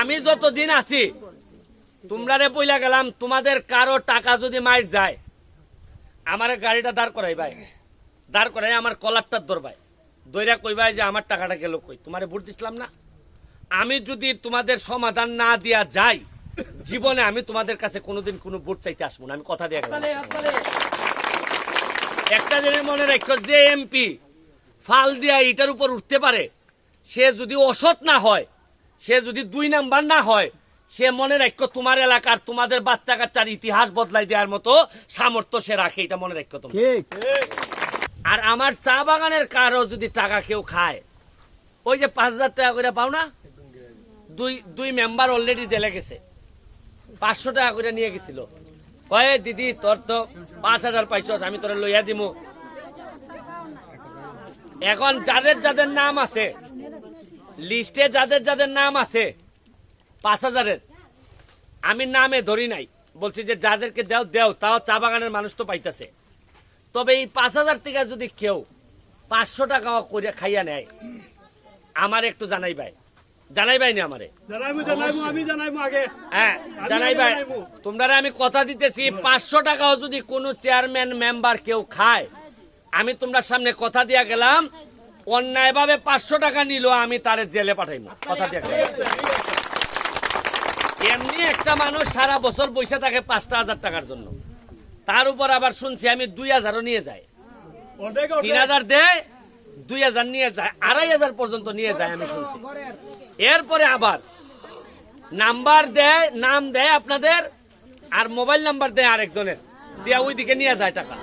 আমি যতদিন আছি তোমরা রে বইলা গেলাম তোমাদের কারও টাকা যদি মাইর যায় আমার গাড়িটা দাঁড় করাই ভাই। দাঁড় করাই আমার কলারটার ধরবাই দইরা কইবাই যে আমার টাকাটা গেল কই? তোমারে ভোট দিছিলাম না? আমি যদি তোমাদের সমাধান না দিয়া যাই জীবনে আমি তোমাদের কাছে কোনোদিন কোনো ভোট চাইতে আসব না। আমি কথা দিয়ে গেলাম। একটা জিনিস মনে রাখো যে এমপি ফাল দিয়া এটার উপর উঠতে পারে সে যদি অসৎ না হয় সে যদি দুই নাম্বার না হয় সে মনে রাখ তোমার এলাকার তোমাদের বাচ্চা কাচ্চার ইতিহাস বদলাই দেওয়ার মতো সামর্থ্য সে রাখে এটা মনে রাখ তুমি আর আমার চা বাগানের কারও যদি টাকা কেউ খায় ওই যে পাঁচ হাজার টাকা করে পাও না? দুই দুই মেম্বার অলরেডি জেলে গেছে। পাঁচশো টাকা করে নিয়ে গেছিল। কয়ে দিদি তোর তো পাঁচ হাজার পাইছ আমি তোরা লইয়া দিমু। এখন যাদের যাদের নাম আছে লিস্টে যাদের যাদের নাম আছে পাঁচ হাজারের। আমি নামে ধরি নাই বলছি যে যাদেরকে দেও দেও তাও চা বাগানের মানুষ তো পাইতেছে। তবে এই পাঁচ হাজার থেকে যদি কেউ পাঁচশো টাকা করে খাইয়া নেয় আমার একটু জানাই ভাই জানাই ভাই না আমারে হ্যাঁ জানাই ভাই তোমরা আমি কথা দিতেছি পাঁচশো টাকাও যদি কোনো চেয়ারম্যান মেম্বার কেউ খায় আমি তোমরা সামনে কথা দিয়া গেলাম অন্যায়ভাবে পাঁচশো টাকা নিল আমি তারে জেলে পাঠাইবো কথা এমনি একটা মানুষ সারা বছর বসে থাকে পাঁচটা হাজার টাকার জন্য। তার উপর আবার শুনছি আমি দুই হাজারও নিয়ে যাই তিন হাজার দেয় দুই হাজার নিয়ে যায়। আড়াই হাজার পর্যন্ত নিয়ে যায় আমি শুনছি। এরপরে আবার নাম্বার দেয় নাম দেয় আপনাদের আর মোবাইল নাম্বার দেয় আরেকজনের। দিয়ে ওইদিকে নিয়ে যায় টাকা।